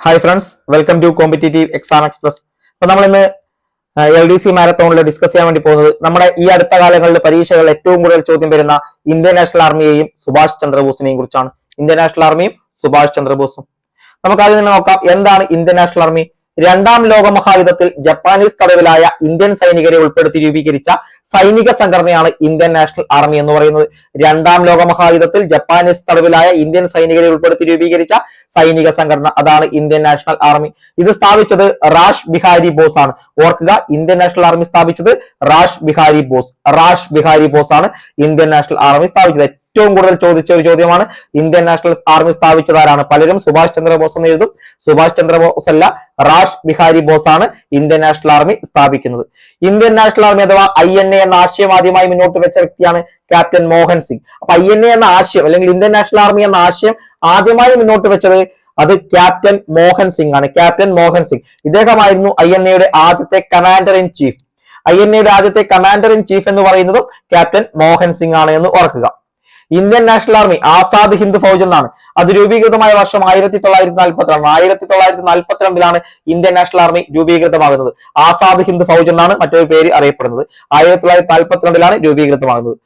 Hi friends welcome to competitive exam express അപ്പൊ നമ്മൾ ഇന്ന് എൽ ഡി സി മാരത്തോണിൽ ഡിസ്കസ് ചെയ്യാൻ വേണ്ടി പോകുന്നത് നമ്മുടെ ഈ അടുത്ത കാലങ്ങളിൽ പരീക്ഷകളിൽ ഏറ്റവും കൂടുതൽ ചോദ്യം വരുന്ന ഇന്ത്യൻ നാഷണൽ ആർമിയെയും സുഭാഷ് ചന്ദ്രബോസിനെയും കുറിച്ചാണ്. ഇന്ത്യൻ നാഷണൽ ആർമിയും സുഭാഷ് ചന്ദ്രബോസും. നമുക്ക് ആദ്യം തന്നെ നോക്കാം എന്താണ് ഇന്ത്യൻ നാഷണൽ ആർമി രണ്ടാം ലോക മഹായുദ്ധത്തിൽ ജപ്പാനീസ് തടവിലായ ഇന്ത്യൻ സൈനികരെ ഉൾപ്പെടുത്തി രൂപീകരിച്ച സൈനിക സംഘടനയാണ് ഇന്ത്യൻ നാഷണൽ ആർമി എന്ന് പറയുന്നത്. രണ്ടാം ലോക മഹായുദ്ധത്തിൽ ജപ്പാനീസ് തടവിലായ ഇന്ത്യൻ സൈനികരെ ഉൾപ്പെടുത്തി രൂപീകരിച്ച സൈനിക സംഘടന അതാണ് ഇന്ത്യൻ നാഷണൽ ആർമി. ഇത് സ്ഥാപിച്ചത് റാഷ് ബിഹാരി ബോസ് ആണ്. ഓർക്കുക ഇന്ത്യൻ നാഷണൽ ആർമി സ്ഥാപിച്ചത് റാഷ് ബിഹാരി ബോസ്. റാഷ് ബിഹാരി ബോസ് ആണ് ഇന്ത്യൻ നാഷണൽ ആർമി സ്ഥാപിച്ചത്. ഏറ്റവും കൂടുതൽ ചോദിച്ച ഒരു ചോദ്യമാണ് ഇന്ത്യൻ നാഷണൽ ആർമി സ്ഥാപിച്ചത് ആരാണ്? പലരും സുഭാഷ് ചന്ദ്രബോസ് എന്ന് എഴുതും. സുഭാഷ് ചന്ദ്രബോസ് അല്ല റാഷ് ബിഹാരി ബോസ് ആണ് ഇന്ത്യൻ നാഷണൽ ആർമി സ്ഥാപിക്കുന്നത്. ഇന്ത്യൻ നാഷണൽ ആർമി അഥവാ ഐ എൻ എ എന്ന ആശയം ആദ്യമായി മുന്നോട്ട് വെച്ച വ്യക്തിയാണ് ക്യാപ്റ്റൻ മോഹൻ സിംഗ്. അപ്പൊ ഐ എൻ എ എന്ന ആശയം അല്ലെങ്കിൽ ഇന്ത്യൻ നാഷണൽ ആർമി എന്ന ആശയം ആദ്യമായി മുന്നോട്ട് വെച്ചത് അത് ക്യാപ്റ്റൻ മോഹൻ സിംഗ് ആണ്. ക്യാപ്റ്റൻ മോഹൻ സിംഗ്. ഇദ്ദേഹമായിരുന്നു ഐ എൻ എയുടെ ആദ്യത്തെ commander in chief I N എയുടെ ആദ്യത്തെ കമാൻഡർ ഇൻ ചീഫ് എന്ന് പറയുന്നതും ക്യാപ്റ്റൻ മോഹൻ സിംഗ് ആണ് എന്ന് ഓർക്കുക. Indian national army Azad Hind Fauj എന്നാണ്. അത് രൂപീകൃതമായ വർഷം ആയിരത്തി തൊള്ളായിരത്തി നാൽപ്പത്തിരണ്ട് ആയിരത്തി തൊള്ളായിരത്തി നാൽപ്പത്തിരണ്ടിലാണ് ഇന്ത്യൻ നാഷണൽ ആർമി രൂപീകൃതമാകുന്നത്. ആസാദ് ഹിന്ദു ഫൗജ് എന്നാണ് മറ്റൊരു പേര് അറിയപ്പെടുന്നത്. ആയിരത്തി തൊള്ളായിരത്തി നാൽപ്പത്തിരണ്ടിലാണ് രൂപീകൃതമാകുന്നത്.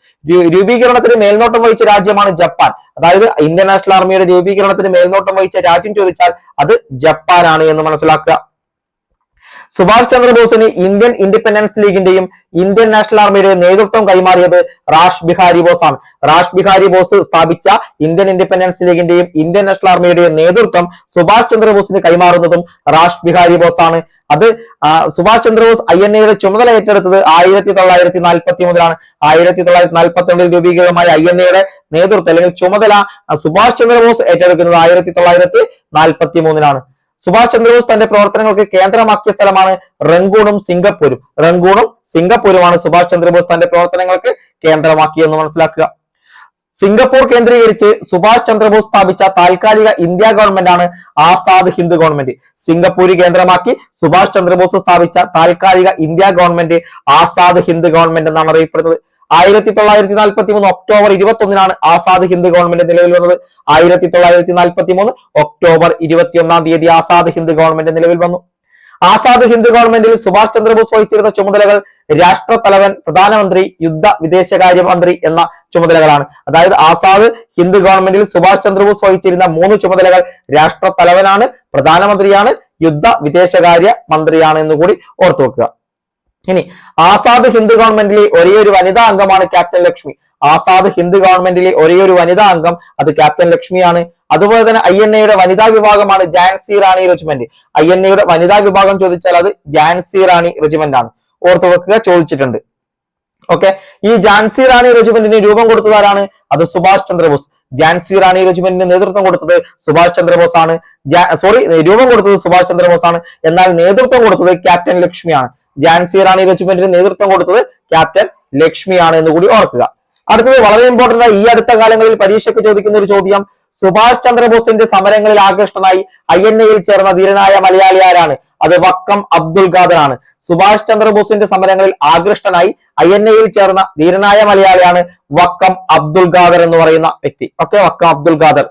രൂപീകരണത്തിന് മേൽനോട്ടം വഹിച്ച രാജ്യമാണ് ജപ്പാൻ. അതായത് ഇന്ത്യൻ നാഷണൽ ആർമിയുടെ രൂപീകരണത്തിന് മേൽനോട്ടം വഹിച്ച രാജ്യം ചോദിച്ചാൽ അത് ജപ്പാനാണ് എന്ന് മനസ്സിലാക്കുക. സുഭാഷ് ചന്ദ്രബോസിന് ഇന്ത്യൻ ഇൻഡിപെൻഡൻസ് ലീഗിന്റെയും ഇന്ത്യൻ നാഷണൽ ആർമിയുടെയും നേതൃത്വം കൈമാറിയത് റാഷ് ബിഹാരി ബോസ് ആണ് റാഷ് ബിഹാരി ബോസ് സ്ഥാപിച്ച ഇന്ത്യൻ ഇൻഡിപെൻഡൻസ് ലീഗിന്റെയും ഇന്ത്യൻ നാഷണൽ ആർമിയുടെയും നേതൃത്വം സുഭാഷ് ചന്ദ്രബോസിന് കൈമാറുന്നതും റാഷ് ബിഹാരി ബോസ് ആണ് അത് സുഭാഷ് ചന്ദ്രബോസ് ഐ എൻ എയുടെ ചുമതല ഏറ്റെടുത്തത് ആയിരത്തി തൊള്ളായിരത്തി നാൽപ്പത്തി മൂന്നിലാണ് ആയിരത്തി തൊള്ളായിരത്തി നാൽപ്പത്തി രണ്ടിൽ രൂപീകൃതമായ ഐ എൻ എയുടെ നേതൃത്വം അല്ലെങ്കിൽ ചുമതല സുഭാഷ് ചന്ദ്രബോസ് ഏറ്റെടുക്കുന്നത് ആയിരത്തി തൊള്ളായിരത്തി നാൽപ്പത്തി മൂന്നിലാണ് സുഭാഷ് ചന്ദ്രബോസ് തന്റെ പ്രവർത്തനങ്ങൾക്ക് കേന്ദ്രമാക്കിയ സ്ഥലമാണ് റംഗൂണും സിംഗപ്പൂരും. റംഗൂണും സിംഗപ്പൂരുമാണ് സുഭാഷ് ചന്ദ്രബോസ് തന്റെ പ്രവർത്തനങ്ങൾക്ക് കേന്ദ്രമാക്കിയെന്ന് മനസ്സിലാക്കുക. സിംഗപ്പൂർ കേന്ദ്രീകരിച്ച് സുഭാഷ് ചന്ദ്രബോസ് സ്ഥാപിച്ച താൽക്കാലിക ഇന്ത്യ ഗവൺമെന്റ് ആണ് ആസാദ് ഹിന്ദ് ഗവൺമെന്റ്. സിംഗപ്പൂര് കേന്ദ്രമാക്കി സുഭാഷ് ചന്ദ്രബോസ് സ്ഥാപിച്ച താൽക്കാലിക India government Azad Hind government എന്നാണ് അറിയപ്പെടുന്നത്. ആയിരത്തി തൊള്ളായിരത്തി നാൽപ്പത്തി മൂന്ന് ഒക്ടോബർ ഇരുപത്തി ഒന്നിനാണ് ആസാദ് ഹിന്ദ് ഗവൺമെന്റ് നിലവിൽ വന്നത്. ആയിരത്തി തൊള്ളായിരത്തി നാൽപ്പത്തി മൂന്ന് ഒക്ടോബർ ഇരുപത്തിയൊന്നാം തീയതി ആസാദ് ഹിന്ദ് ഗവൺമെന്റ് നിലവിൽ വന്നു. ആസാദ് ഹിന്ദു ഗവൺമെന്റിൽ സുഭാഷ് ചന്ദ്രബോസ് വഹിച്ചിരുന്ന ചുമതലകൾ രാഷ്ട്രതലവൻ പ്രധാനമന്ത്രി യുദ്ധ വിദേശകാര്യ മന്ത്രി എന്ന ചുമതലകളാണ്. അതായത് ആസാദ് ഹിന്ദു ഗവൺമെന്റിൽ സുഭാഷ് ചന്ദ്രബോസ് വഹിച്ചിരുന്ന മൂന്ന് ചുമതലകൾ രാഷ്ട്രതലവനാണ് പ്രധാനമന്ത്രിയാണ് യുദ്ധ വിദേശകാര്യ മന്ത്രിയാണ് എന്നുകൂടി ഓർത്തു വെക്കുക ഇനി ആസാദ് ഹിന്ദ് ഗവൺമെന്റിലെ ഒരേ ഒരു വനിതാ അംഗമാണ് ക്യാപ്റ്റൻ ലക്ഷ്മി. ആസാദ് ഹിന്ദ് ഗവൺമെന്റിലെ ഒരേ ഒരു വനിതാ അംഗം അത് ക്യാപ്റ്റൻ ലക്ഷ്മിയാണ്. അതുപോലെ തന്നെ ഐ എൻ എയുടെ വനിതാ വിഭാഗമാണ് Jhansi Rani regiment. I N എയുടെ വനിതാ വിഭാഗം ചോദിച്ചാൽ അത് ജാൻസി റാണി റെജിമെന്റ് ആണ്. ഓർത്തു വെക്കുക ചോദിച്ചിട്ടുണ്ട്. ഓക്കെ? ഈ ജാൻസി റാണി റെജിമെന്റിന് രൂപം കൊടുത്തതാരാണ് അത് സുഭാഷ് ചന്ദ്രബോസ്. ജാൻസി റാണി റെജിമെന്റിന് നേതൃത്വം കൊടുത്തത് സുഭാഷ് ചന്ദ്രബോസ് ആണ് സോറി രൂപം കൊടുത്തത് സുഭാഷ് ചന്ദ്രബോസ് ആണ് എന്നാൽ നേതൃത്വം കൊടുത്തത് ക്യാപ്റ്റൻ ലക്ഷ്മിയാണ്. ജാൻസി റാണി റെജിമെന്റിന് നേതൃത്വം കൊടുത്തത് ക്യാപ്റ്റൻ ലക്ഷ്മിയാണ് എന്ന് കൂടി ഓർക്കുക. അടുത്തത് വളരെ ഇമ്പോർട്ടന്റ് ഈ അടുത്ത കാലങ്ങളിൽ പരീക്ഷയ്ക്ക് ചോദിക്കുന്ന ഒരു ചോദ്യം. സുഭാഷ് ചന്ദ്രബോസിന്റെ സമരങ്ങളിൽ ആകൃഷ്ടനായി ഐ എൻ എയിൽ ചേർന്ന ധീരനായ മലയാളി ആരാണ്? അത് വക്കം അബ്ദുൽ ഖാദർ ആണ്. സുഭാഷ് ചന്ദ്രബോസിന്റെ സമരങ്ങളിൽ ആകൃഷ്ടനായി ഐ എൻ എയിൽ ചേർന്ന ധീരനായ മലയാളിയാണ് വക്കം അബ്ദുൽ ഖാദർ എന്ന് പറയുന്ന വ്യക്തി. ഓക്കെ വക്കം അബ്ദുൽ ഖാദർ.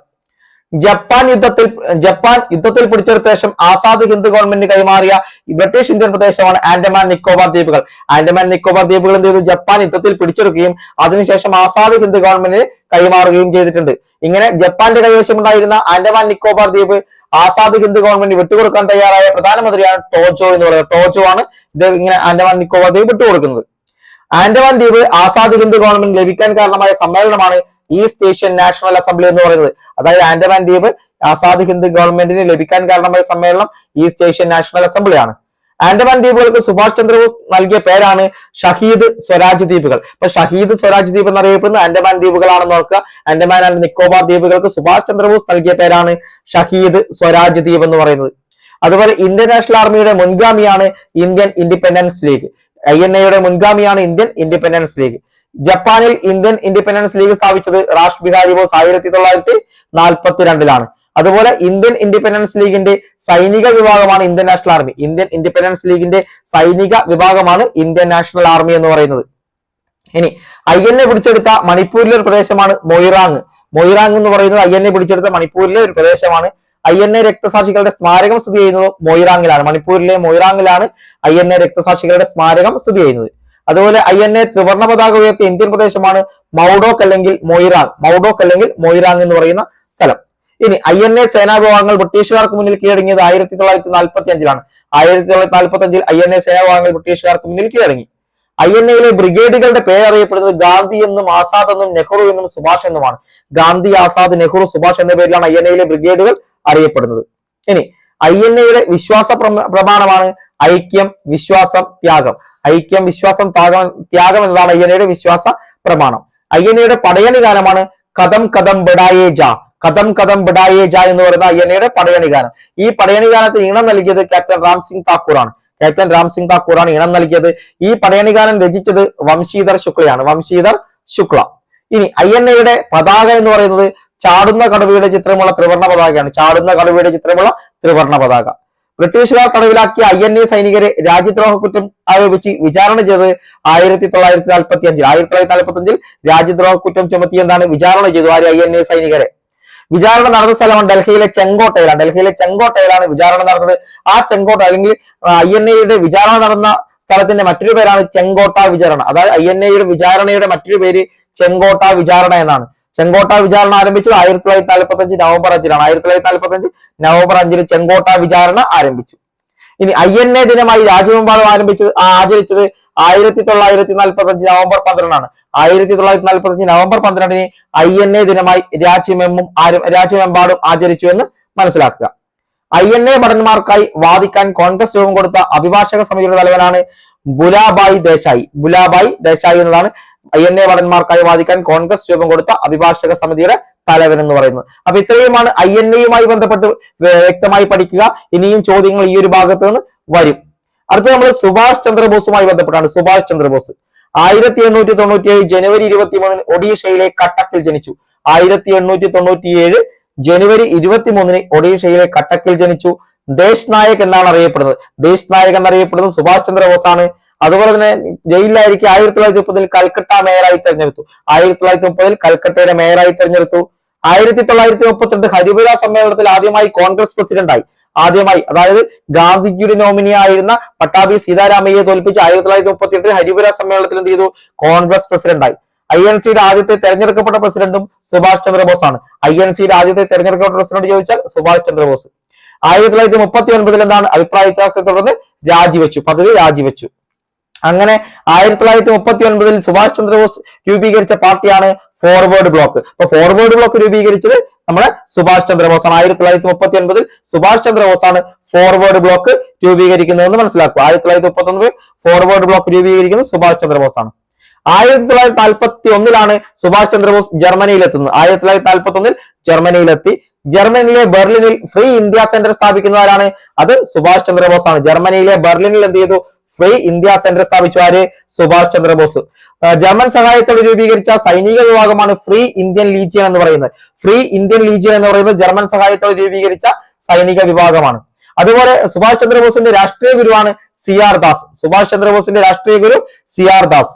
ജപ്പാൻ യുദ്ധത്തിൽ ജപ്പാൻ യുദ്ധത്തിൽ പിടിച്ചെടുത്ത ശേഷം ആസാദ് ഹിന്ദ് ഗവൺമെന്റ് കൈമാറിയ ബ്രിട്ടീഷ് ഇന്ത്യൻ പ്രദേശമാണ് ആൻഡമാൻ നിക്കോബാർ ദ്വീപുകൾ. ആൻഡമാൻ നിക്കോബാർ ദ്വീപുകൾ എന്ത് ചെയ്തു? ജപ്പാൻ യുദ്ധത്തിൽ പിടിച്ചെടുക്കുകയും അതിനുശേഷം ആസാദ് ഹിന്ദ് ഗവൺമെന്റ് കൈമാറുകയും ചെയ്തിട്ടുണ്ട്. ഇങ്ങനെ ജപ്പാന്റെ കൈവശമുണ്ടായിരുന്ന ആൻഡമാൻ നിക്കോബാർ ദ്വീപ് ആസാദ് ഹിന്ദ് ഗവൺമെന്റ് വിട്ടുകൊടുക്കാൻ തയ്യാറായ പ്രധാനമന്ത്രിയാണ് ടോജോ എന്ന് പറയുന്നത്. ടോജോ ആണ് ഇങ്ങനെ ആൻഡമാൻ നിക്കോബാർ ദ്വീപ് വിട്ടുകൊടുക്കുന്നത്. ആൻഡമാൻ ദ്വീപ് ആസാദ് ഹിന്ദ് ഗവൺമെന്റ് ലഭിക്കാൻ കാരണമായ സമ്മേളനമാണ് ഈസ്റ്റ് ഏഷ്യൻ നാഷണൽ അസംബ്ലി എന്ന് പറയുന്നത്. അതായത് ആൻഡമാൻ ദ്വീപ് ആസാദ് ഹിന്ദ് ഗവൺമെന്റിന് ലഭിക്കാൻ കാരണമായ സമ്മേളനം ഈസ്റ്റ് ഏഷ്യൻ നാഷണൽ അസംബ്ലിയാണ് ആൻഡമാൻ ദ്വീപുകൾക്ക് സുഭാഷ് ചന്ദ്രബോസ് നൽകിയ പേരാണ് ഷഹീദ് സ്വരാജ് ദ്വീപുകൾ. അപ്പൊ ഷഹീദ് സ്വരാജ് ദ്വീപ് എന്നറിയപ്പെടുന്ന ആൻഡമാൻ ദ്വീപുകളാണെന്ന് ഓർക്കുക. ആൻഡമാൻ ആൻഡ് നിക്കോബാർ ദ്വീപുകൾക്ക് സുഭാഷ് ചന്ദ്രബോസ് നൽകിയ പേരാണ് ഷഹീദ് സ്വരാജ് ദ്വീപ് എന്ന് പറയുന്നത്. അതുപോലെ ഇന്ത്യൻ നാഷണൽ ആർമിയുടെ മുൻഗാമിയാണ് Indian independence league. I N എയുടെ മുൻഗാമിയാണ് ഇന്ത്യൻ ഇൻഡിപെൻഡൻസ് ലീഗ്. ജപ്പാനിൽ ഇന്ത്യൻ ഇൻഡിപെൻഡൻസ് ലീഗ് സ്ഥാപിച്ചത് റാഷ് ബിഹാരി ബോസ് ആയിരത്തി തൊള്ളായിരത്തി നാൽപ്പത്തിരണ്ടിലാണ്. അതുപോലെ ഇന്ത്യൻ ഇൻഡിപെൻഡൻസ് ലീഗിന്റെ സൈനിക വിഭാഗമാണ് Indian national army. Indian independence ലീഗിന്റെ സൈനിക വിഭാഗമാണ് ഇന്ത്യൻ നാഷണൽ ആർമി എന്ന് പറയുന്നത്. ഇനി ഐ എൻ എ പിടിച്ചെടുത്ത മണിപ്പൂരിലെ ഒരു പ്രദേശമാണ് മൊയ്റാങ്. മൊയ്റാങ് എന്ന് പറയുന്നത് ഐ എൻ എ പിടിച്ചെടുത്ത മണിപ്പൂരിലെ ഒരു പ്രദേശമാണ്. ഐ എൻ എ രക്തസാക്ഷികളുടെ സ്മാരകം സ്ഥിതി ചെയ്യുന്നത് മൊയ്റാങ്ങിലാണ്. മണിപ്പൂരിലെ മൊയ്റാങ്ങിലാണ് ഐ എൻ എ രക്തസാക്ഷികളുടെ സ്മാരകം സ്ഥിതി ചെയ്യുന്നത്. അതുപോലെ ഐ എൻ എ ത്രിവർണ പതാക ഉയർത്തിയ ഇന്ത്യൻ പ്രദേശമാണ് മൗഡോക്ക് അല്ലെങ്കിൽ മൊയ്റാങ് മൗഡോക്ക് അല്ലെങ്കിൽ മൊയ്റാങ് എന്ന് പറയുന്ന സ്ഥലം. ഇനി ഐ എൻ എ സേനാ വിഭാഗങ്ങൾ ബ്രിട്ടീഷുകാർക്ക് മുന്നിൽ കീഴടങ്ങിയത് ആയിരത്തി തൊള്ളായിരത്തി നാൽപ്പത്തി അഞ്ചിലാണ് ആയിരത്തി തൊള്ളായിരത്തി നാൽപ്പത്തി അഞ്ചിൽ ഐ എൻ എ സേനാ വിഭാഗങ്ങൾ ബ്രിട്ടീഷുകാർക്ക് മുന്നിൽ കീഴടങ്ങി. ഐ എൻ എയിലെ ബ്രിഗേഡുകളുടെ പേരറിയപ്പെടുന്നത് ഗാന്ധി എന്നും ആസാദ് എന്നും നെഹ്റു എന്നും സുഭാഷ് എന്നുമാണ്. ഗാന്ധി ആസാദ് നെഹ്റു സുഭാഷ് എന്ന പേരിലാണ് ഐ എൻ എയിലെ ബ്രിഗേഡുകൾ അറിയപ്പെടുന്നത്. ഇനി ഐ എൻ എയുടെ വിശ്വാസ പ്രമാണമാണ് ഐക്യം വിശ്വാസം ത്യാഗം. ഐക്യം വിശ്വാസം ത്യാഗം ത്യാഗം എന്നതാണ് അയ്യനയുടെ വിശ്വാസ പ്രമാണം. അയ്യനയുടെ പടയണി ഗാനമാണ് കഥം കഥം ബിടായേ ജാ കഥം കഥം ബിടായേ ജാ എന്ന് പറയുന്ന അയ്യനയുടെ പടയണി ഗാനം. ഈ പടയണി ഗാനത്തിന് ഈണം നൽകിയത് ക്യാപ്റ്റൻ റാം സിംഗ് താക്കൂറാണ്. ക്യാപ്റ്റൻ റാം സിംഗ് താക്കൂറാണ് ഈണം നൽകിയത്. ഈ പടയണി ഗാനം രചിച്ചത് വംശീധർ ശുക്ലയാണ് വംശീധർ ശുക്ല. ഇനി അയ്യനയുടെ പതാക എന്ന് പറയുന്നത് ചാടുന്ന കടുവയുടെ ചിത്രമുള്ള ത്രിവർണ പതാകയാണ്. ചാടുന്ന കടുവയുടെ ചിത്രമുള്ള ത്രിവർണ പതാക. ബ്രിട്ടീഷുകാർ തടവിലാക്കിയ ഐ എൻ എ സൈനികരെ രാജ്യദ്രോഹ കുറ്റം ആരോപിച്ച് വിചാരണ ചെയ്തത് ആയിരത്തി തൊള്ളായിരത്തി നാൽപ്പത്തി അഞ്ചിൽ ആയിരത്തി തൊള്ളായിരത്തി നാൽപ്പത്തി അഞ്ചിൽ രാജ്യദ്രോഹ കുറ്റം ചുമത്തി എന്നാണ് വിചാരണ ചെയ്തു ആര് ഐ എൻ എ സൈനികരെ. വിചാരണ നടന്ന സ്ഥലമാണ് ഡൽഹിയിലെ ചെങ്കോട്ടയിലാണ്. ഡൽഹിയിലെ ചെങ്കോട്ടയിലാണ് വിചാരണ നടന്നത്. ആ ചെങ്കോട്ട അല്ലെങ്കിൽ ഐ എൻ എയുടെ വിചാരണ നടന്ന സ്ഥലത്തിന്റെ മറ്റൊരു പേരാണ് ചെങ്കോട്ട വിചാരണ. അതായത് ഐ എൻ എയുടെ വിചാരണയുടെ മറ്റൊരു പേര് ചെങ്കോട്ട വിചാരണ എന്നാണ്. ചെങ്കോട്ട വിചാരണ ആരംഭിച്ചത് ആയിരത്തി തൊള്ളായിരത്തി നാൽപ്പത്തി അഞ്ച് നവംബർ അഞ്ചിലാണ്. ആയിരത്തി തൊള്ളായിരത്തി നാൽപ്പത്തി അഞ്ച് നവംബർ അഞ്ചിന് ചെങ്കോട്ട വിചാരണ ആരംഭിച്ചു. ഇനി ഐ എൻ എ ദിനമായി രാജ്യമെമ്പാടും ആരംഭിച്ചത് ആചരിച്ചത് ആയിരത്തി തൊള്ളായിരത്തി നാൽപ്പത്തി അഞ്ച് നവംബർ പന്ത്രണ്ടാണ്. ആയിരത്തി തൊള്ളായിരത്തി നാൽപ്പത്തി അഞ്ച് നവംബർ പന്ത്രണ്ടിന് ഐ എൻ എ ദിനമായി രാജ്യമെമ്മും ആരും രാജ്യമെമ്പാടും ആചരിച്ചു എന്ന് മനസ്സിലാക്കുക. ഐ എൻ എ ഭടന്മാർക്കായി വാദിക്കാൻ കോൺഗ്രസ് രൂപം കൊടുത്ത അഭിഭാഷക സമിതിയുടെ തലവനാണ് ബുലാബായി ദേശായി. ബുലാബായി ദേശായി എന്നതാണ് ഐ എൻ എ ഭടന്മാർക്കായി വാദിക്കാൻ കോൺഗ്രസ് രൂപം കൊടുത്ത അഭിഭാഷക സമിതിയുടെ തലവൻ എന്ന് പറയുന്നത് അപ്പൊ ഇത്രയുമാണ് ഐ എൻ എയുമായി ബന്ധപ്പെട്ട് വ്യക്തമായി പഠിക്കുക. ഇനിയും ചോദ്യങ്ങൾ ഈ ഒരു ഭാഗത്ത് നിന്ന് വരും. അടുത്ത നമ്മൾ സുഭാഷ് ചന്ദ്രബോസുമായി ബന്ധപ്പെട്ടാണ് സുഭാഷ് ചന്ദ്രബോസ്. ആയിരത്തി എണ്ണൂറ്റി തൊണ്ണൂറ്റി ഏഴ് ജനുവരി ഇരുപത്തി മൂന്നിന് ഒഡീഷയിലെ കട്ടക്കിൽ ജനിച്ചു. ആയിരത്തി എണ്ണൂറ്റി തൊണ്ണൂറ്റി ഏഴ് ജനുവരി ഇരുപത്തി മൂന്നിന് ഒഡീഷയിലെ കട്ടക്കിൽ ജനിച്ചു. ദേശ് നായക് എന്നാണ് അറിയപ്പെടുന്നത്. ദേശ് നായക് എന്നറിയപ്പെടുന്നത് സുഭാഷ് ചന്ദ്രബോസ് ആണ് അതുപോലെ തന്നെ ജയിലിലായിരിക്കും ആയിരത്തി തൊള്ളായിരത്തി മുപ്പതിൽ കൽക്കട്ട മേയറായി തെരഞ്ഞെടുത്തു. ആയിരത്തി തൊള്ളായിരത്തി മുപ്പതിൽ കൽക്കട്ടയുടെ മേയറായി തെരഞ്ഞെടുത്തു. ആയിരത്തി തൊള്ളായിരത്തി മുപ്പത്തിരണ്ട് ഹരിപുര സമ്മേളനത്തിൽ ആദ്യമായി കോൺഗ്രസ് പ്രസിഡന്റായി. ആദ്യമായി അതായത് ഗാന്ധിജിയുടെ നോമിനി ആയിരുന്ന പട്ടാഭി സീതാരാമയ്യെ തോൽപ്പിച്ച് ആയിരത്തി തൊള്ളായിരത്തി മുപ്പത്തിയെട്ടിൽ ഹരിപുര സമ്മേളനത്തിൽ എന്ത് ചെയ്തു? കോൺഗ്രസ് പ്രസിഡന്റായി. ഐ എൻ സിയുടെ ആദ്യത്തെ തെരഞ്ഞെടുക്കപ്പെട്ട പ്രസിഡന്റും സുഭാഷ് ചന്ദ്രബോസ് ആണ് ഐ എൻ സിയുടെ ആദ്യത്തെ തെരഞ്ഞെടുക്കപ്പെട്ട പ്രസിഡന്റ് ചോദിച്ചാൽ സുഭാഷ് ചന്ദ്രബോസ്. ആയിരത്തി തൊള്ളായിരത്തി മുപ്പത്തി ഒൻപതിൽ എന്താണ് അഭിപ്രായ വ്യത്യാസത്തെ തുടർന്ന് രാജിവെച്ചു. പദവി രാജിവെച്ചു. അങ്ങനെ ആയിരത്തി തൊള്ളായിരത്തി മുപ്പത്തി ഒൻപതിൽ സുഭാഷ് ചന്ദ്രബോസ് രൂപീകരിച്ച പാർട്ടിയാണ് ഫോർവേഡ് ബ്ലോക്ക് അപ്പൊ ഫോർവേഡ് ബ്ലോക്ക് രൂപീകരിച്ചത് നമ്മുടെ സുഭാഷ് ചന്ദ്രബോസ് ആണ് ആയിരത്തി തൊള്ളായിരത്തി മുപ്പത്തി ഒൻപതിൽ സുഭാഷ് ചന്ദ്രബോസ് ആണ് ഫോർവേഡ് ബ്ലോക്ക് രൂപീകരിക്കുന്നതെന്ന് മനസ്സിലാക്കുക. ആയിരത്തി തൊള്ളായിരത്തി മുപ്പത്തി ഒൻപതിൽ ഫോർവേഡ് ബ്ലോക്ക് രൂപീകരിക്കുന്നത് സുഭാഷ് ചന്ദ്രബോസ് ആണ് ആയിരത്തി തൊള്ളായിരത്തി നാൽപ്പത്തി ഒന്നിലാണ് സുഭാഷ് ചന്ദ്രബോസ് ജർമ്മനിയിലെത്തുന്നത്. ആയിരത്തി തൊള്ളായിരത്തി നാൽപ്പത്തി ഒന്നിൽ ജർമ്മനിയിലെത്തി. ജർമ്മനിയിലെ ബെർലിനിൽ ഫ്രീ ഇന്ത്യ സെന്റർ സ്ഥാപിക്കുന്നവരാണ്. അത് സുഭാഷ് ചന്ദ്രബോസ് ആണ് ജർമ്മനിയിലെ ബെർലിനിൽ എന്ത് ചെയ്തു? ഫ്രീ ഇന്ത്യ സെന്റർ സ്ഥാപിച്ചു ആര്? സുഭാഷ് ചന്ദ്രബോസ്. ജർമ്മൻ സഹായത്തോടെ രൂപീകരിച്ച സൈനിക വിഭാഗമാണ് ഫ്രീ ഇന്ത്യൻ ലീജിയൻ എന്ന് പറയുന്നത്. ഫ്രീ ഇന്ത്യൻ ലീജിയൻ എന്ന് പറയുന്നത് ജർമ്മൻ സഹായത്തോടെ രൂപീകരിച്ച സൈനിക വിഭാഗമാണ്. അതുപോലെ സുഭാഷ് ചന്ദ്രബോസിന്റെ രാഷ്ട്രീയ ഗുരുവാണ് സി ആർ ദാസ്. സുഭാഷ് ചന്ദ്രബോസിന്റെ രാഷ്ട്രീയ ഗുരു C R Das.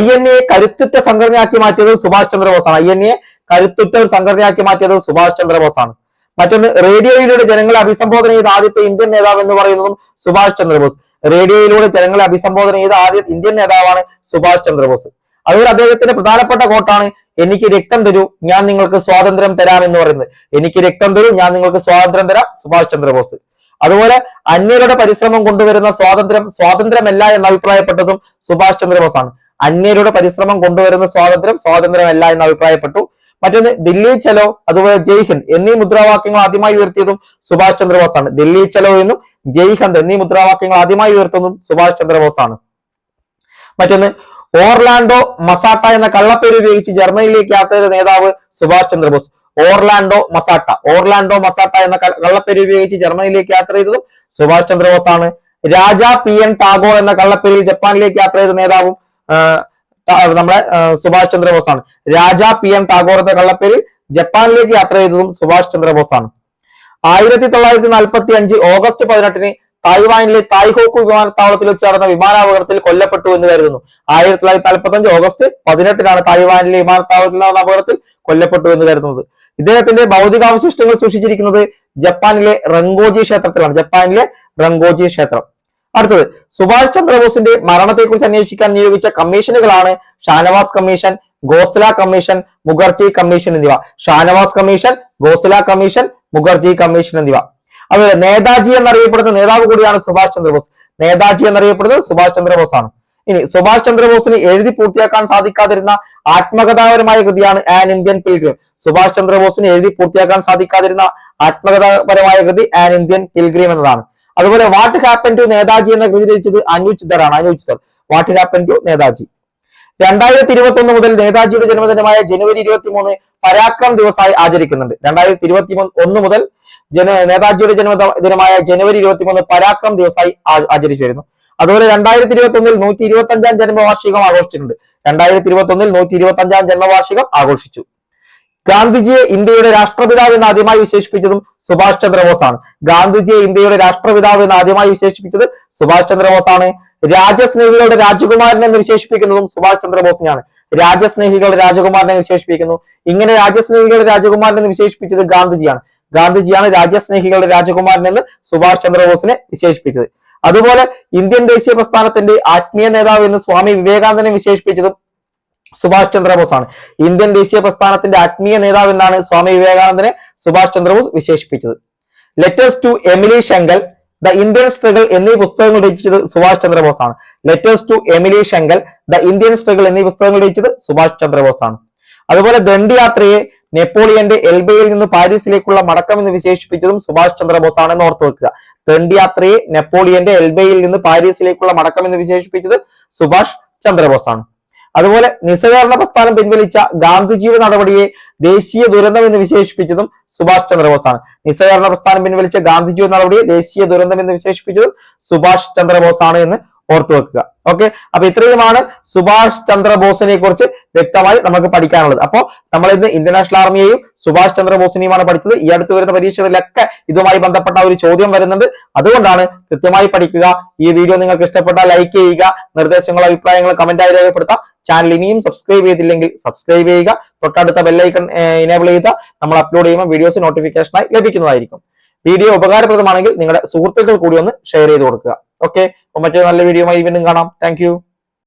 I N A കരുത്തുറ്റ സംഘടനയാക്കി മാറ്റിയത് സുഭാഷ് ചന്ദ്രബോസാണ്. ഐ എൻ എ കരുത്തുറ്റ സംഘടനയാക്കി മാറ്റിയത് സുഭാഷ് ചന്ദ്രബോസാണ്. മറ്റൊന്ന് റേഡിയോയിലൂടെ ജനങ്ങളെ അഭിസംബോധന ചെയ്ത ആദ്യത്തെ ഇന്ത്യൻ നേതാവ് എന്ന് പറയുന്നതും സുഭാഷ് ചന്ദ്രബോസ്. റേഡിയോയിലൂടെ ജനങ്ങളെ അഭിസംബോധന ചെയ്ത ആദ്യ ഇന്ത്യൻ നേതാവാണ് സുഭാഷ് ചന്ദ്രബോസ്. അതുപോലെ അദ്ദേഹത്തിന്റെ പ്രധാനപ്പെട്ട കോട്ടാണ് എനിക്ക് രക്തം തരൂ ഞാൻ നിങ്ങൾക്ക് സ്വാതന്ത്ര്യം തരാം എന്ന് പറയുന്നത്. എനിക്ക് രക്തം തരൂ ഞാൻ നിങ്ങൾക്ക് സ്വാതന്ത്ര്യം തരാം സുഭാഷ് ചന്ദ്രബോസ്. അതുപോലെ അന്യരുടെ പരിശ്രമം കൊണ്ടുവരുന്ന സ്വാതന്ത്ര്യം സ്വാതന്ത്ര്യമല്ല എന്ന് അഭിപ്രായപ്പെട്ടതും സുഭാഷ് ചന്ദ്രബോസ് ആണ് അന്യരുടെ പരിശ്രമം കൊണ്ടുവരുന്ന സ്വാതന്ത്ര്യം സ്വാതന്ത്ര്യമല്ല എന്ന് അഭിപ്രായപ്പെട്ടു. മറ്റൊന്ന് ദില്ലി ചലോ അതുപോലെ ജയ് ഹിന്ദ് എന്നീ മുദ്രാവാക്യങ്ങൾ ആദ്യമായി ഉയർത്തിയതും സുഭാഷ് ചന്ദ്രബോസ് ആണ് ദില്ലി ചലോ എന്നും ജയ് ഹിന്ദ് എന്നീ മുദ്രാവാക്യങ്ങൾ ആദ്യമായി ഉയർത്തുന്നതും സുഭാഷ് ചന്ദ്രബോസ് ആണ് മറ്റൊന്ന് ഓർലാൻഡോ മസാട്ട എന്ന കള്ളപ്പേര് ഉപയോഗിച്ച് ജർമ്മനിയിലേക്ക് യാത്ര ചെയ്ത നേതാവ് Subhash Chandra Bose. Orlando Mazzotta. Orlando Mazzotta എന്ന കള്ളപ്പേര് ഉപയോഗിച്ച് ജർമ്മനിയിലേക്ക് യാത്ര ചെയ്തതും സുഭാഷ് ചന്ദ്രബോസ് ആണ് രാജ പി എൻ ടാഗോ എന്ന കള്ളപ്പേരിൽ ജപ്പാനിലേക്ക് യാത്ര ചെയ്ത നേതാവും നമ്മുടെ സുഭാഷ് ചന്ദ്രബോസ് ആണ് രാജ പി എം ടാഗോർ എന്ന കള്ളപ്പേരിൽ ജപ്പാനിലേക്ക് യാത്ര ചെയ്തതും സുഭാഷ് ചന്ദ്രബോസ് ആണ് ആയിരത്തി തൊള്ളായിരത്തി നാൽപ്പത്തി അഞ്ച് ഓഗസ്റ്റ് പതിനെട്ടിന് തായ്വാനിലെ തായ്ഹോക്കു വിമാനത്താവളത്തിൽ വെച്ച് നടന്ന വിമാനാപകടത്തിൽ കൊല്ലപ്പെട്ടു എന്ന് കരുതുന്നു. ആയിരത്തി തൊള്ളായിരത്തി നാൽപ്പത്തി അഞ്ച് ഓഗസ്റ്റ് പതിനെട്ടിനാണ് തായ്വാനിലെ വിമാനത്താവളത്തിൽ നടന്ന അപകടത്തിൽ കൊല്ലപ്പെട്ടു എന്ന് കരുതുന്നത്. ഇദ്ദേഹത്തിന്റെ ഭൗതികാവശിഷ്ടങ്ങൾ സൂക്ഷിച്ചിരിക്കുന്നത് ജപ്പാനിലെ റംഗോജി ക്ഷേത്രത്തിലാണ്. ജപ്പാനിലെ റംഗോജി ക്ഷേത്രം. അടുത്തത് സുഭാഷ് ചന്ദ്രബോസിന്റെ മരണത്തെക്കുറിച്ച് അന്വേഷിക്കാൻ നിയോഗിച്ച കമ്മീഷനുകളാണ് Shahnawaz commission Khosla commission Mukherjee commission എന്നിവ. Shahnawaz commission Khosla commission Mukherjee commission എന്നിവ. അത് നേതാജി എന്നറിയപ്പെടുന്ന നേതാവ് കൂടിയാണ് സുഭാഷ് ചന്ദ്രബോസ്. നേതാജി എന്നറിയപ്പെടുന്നത് സുഭാഷ് ചന്ദ്രബോസ് ആണ് ഇനി സുഭാഷ് ചന്ദ്രബോസിന് എഴുതി പൂർത്തിയാക്കാൻ സാധിക്കാതിരുന്ന ആത്മകഥാപരമായ കൃതിയാണ് ആൻ ഇന്ത്യൻ പിൽഗ്രിം. സുഭാഷ് ചന്ദ്രബോസിന് എഴുതി പൂർത്തിയാക്കാൻ സാധിക്കാതിരുന്ന ആത്മകഥാപരമായ കൃതി ആൻ ഇന്ത്യൻ പിൽഗ്രിം എന്നതാണ്. അതുപോലെ വാട്ട് ഹാപ്പൻ ടു നേതാജി എന്ന കൃതി രചിച്ചത് അനുചിതർ ആണ് Anuj Dhar what happen to Netaji? രണ്ടായിരത്തി ഇരുപത്തി ഒന്ന് മുതൽ നേതാജിയുടെ ജന്മദിനമായ ജനുവരി ഇരുപത്തി മൂന്ന് പരാക്രം ദിവസമായി ആചരിക്കുന്നുണ്ട്. രണ്ടായിരത്തി ഇരുപത്തി ഒന്ന് മുതൽ ജന നേതാജിയുടെ ജന്മദിനമായ ജനുവരി ഇരുപത്തി മൂന്ന് പരാക്രം ദിവസമായി ആചരിച്ചു വരുന്നു. അതുപോലെ രണ്ടായിരത്തി ഇരുപത്തി ഒന്നിൽ നൂറ്റി ഇരുപത്തി അഞ്ചാം ജന്മവാർഷികം ആഘോഷിച്ചിട്ടുണ്ട്. രണ്ടായിരത്തി ഇരുപത്തി ഒന്നിൽ നൂറ്റി ഇരുപത്തി അഞ്ചാം ജന്മവാർഷികം ആഘോഷിച്ചു. ഗാന്ധിജിയെ ഇന്ത്യയുടെ രാഷ്ട്രപിതാവ് എന്ന് ആദ്യമായി വിശേഷിപ്പിച്ചതും സുഭാഷ് ചന്ദ്രബോസ് ആണ് ഗാന്ധിജിയെ ഇന്ത്യയുടെ രാഷ്ട്രപിതാവ് എന്ന് ആദ്യമായി വിശേഷിപ്പിച്ചത് സുഭാഷ് ചന്ദ്രബോസ് ആണ് രാജ്യസ്നേഹികളുടെ രാജകുമാരൻ എന്ന് വിശേഷിപ്പിക്കുന്നതും സുഭാഷ് ചന്ദ്രബോസിനെയാണ്. രാജ്യസ്നേഹികളുടെ രാജകുമാരൻ എന്ന് വിശേഷിപ്പിക്കുന്നു. ഇങ്ങനെ രാജ്യസ്നേഹികളുടെ രാജകുമാരൻ എന്ന് വിശേഷിപ്പിച്ചത് ഗാന്ധിജിയാണ്. ഗാന്ധിജിയാണ് രാജ്യസ്നേഹികളുടെ രാജകുമാരൻ എന്ന് സുഭാഷ് ചന്ദ്രബോസിനെ വിശേഷിപ്പിച്ചത്. അതുപോലെ ഇന്ത്യൻ ദേശീയ പ്രസ്ഥാനത്തിന്റെ ആത്മീയ നേതാവ് എന്ന് സ്വാമി വിവേകാനന്ദനെ വിശേഷിപ്പിച്ചതും സുഭാഷ് ചന്ദ്രബോസ് ആണ് ഇന്ത്യൻ ദേശീയ പ്രസ്ഥാനത്തിന്റെ ആത്മീയ നേതാവ് എന്നാണ് സ്വാമി വിവേകാനന്ദനെ സുഭാഷ് ചന്ദ്രബോസ് വിശേഷിപ്പിച്ചത്. Letters to Emilie Schenkl the Indian struggle എന്നീ പുസ്തകങ്ങൾ രചിച്ചത് സുഭാഷ് ചന്ദ്രബോസ് ആണ് letters to Emilie Schenkl the Indian struggle എന്നീ പുസ്തകങ്ങൾ രചിച്ചത് സുഭാഷ് ചന്ദ്രബോസ് ആണ് അതുപോലെ ദണ്ഡിയാത്രയെ നെപ്പോളിയന്റെ എൽബയിൽ നിന്ന് പാരീസിലേക്കുള്ള മടക്കം എന്ന് വിശേഷിപ്പിച്ചതും സുഭാഷ് ചന്ദ്രബോസ് ആണെന്ന് ഓർത്തു വെക്കുക. ദണ്ഡിയാത്രയെ നെപ്പോളിയന്റെ എൽബയിൽ നിന്ന് പാരീസിലേക്കുള്ള മടക്കം എന്ന് വിശേഷിപ്പിച്ചത് സുഭാഷ് ചന്ദ്രബോസ് ആണ് അതുപോലെ നിസ്സഹകരണ പ്രസ്ഥാനം പിൻവലിച്ച ഗാന്ധിജിയുടെ നടപടിയെ ദേശീയ ദുരന്തം എന്ന് വിശേഷിപ്പിച്ചതും സുഭാഷ് ചന്ദ്രബോസാണ്. നിസ്സഹകരണ പ്രസ്ഥാനം പിൻവലിച്ച ഗാന്ധിജിയുടെ നടപടിയെ ദേശീയ ദുരന്തം എന്ന് വിശേഷിപ്പിച്ചതും സുഭാഷ് ചന്ദ്രബോസാണ് എന്ന് ഓർത്തു വെക്കുക. ഓക്കെ അപ്പൊ ഇത്രയുമാണ് സുഭാഷ് ചന്ദ്രബോസിനെ കുറിച്ച് വ്യക്തമായി നമുക്ക് പഠിക്കാനുള്ളത്. അപ്പോൾ നമ്മൾ ഇന്ന് ഇന്ത്യൻ നാഷണൽ ആർമിയെയും സുഭാഷ് ചന്ദ്രബോസിനെയുമാണ് പഠിച്ചത്. ഈ അടുത്ത് വരുന്ന പരീക്ഷകളിലൊക്കെ ഇതുമായി ബന്ധപ്പെട്ട ഒരു ചോദ്യം വരുന്നുണ്ട്. അതുകൊണ്ടാണ് കൃത്യമായി പഠിക്കുക. ഈ വീഡിയോ നിങ്ങൾക്ക് ഇഷ്ടപ്പെട്ടാൽ ലൈക്ക് ചെയ്യുക. നിർദ്ദേശങ്ങളോ അഭിപ്രായങ്ങളോ കമന്റായി രേഖപ്പെടുത്താം. ചാനൽ ഇനിയും സബ്സ്ക്രൈബ് ചെയ്തില്ലെങ്കിൽ സബ്സ്ക്രൈബ് ചെയ്യുക. തൊട്ടടുത്ത ബെല്ലൈക്കൺ ഇനേബിൾ ചെയ്ത നമ്മൾ അപ്ലോഡ് ചെയ്യുമ്പോൾ വീഡിയോസ് നോട്ടിഫിക്കേഷനായി ലഭിക്കുന്നതായിരിക്കും. വീഡിയോ ഉപകാരപ്രദമാണെങ്കിൽ നിങ്ങളുടെ സുഹൃത്തുക്കൾ കൂടി ഒന്ന് ഷെയർ ചെയ്ത് കൊടുക്കുക. ഓക്കെ മറ്റൊരു നല്ല വീഡിയോ ആയി വീണ്ടും കാണാം. താങ്ക്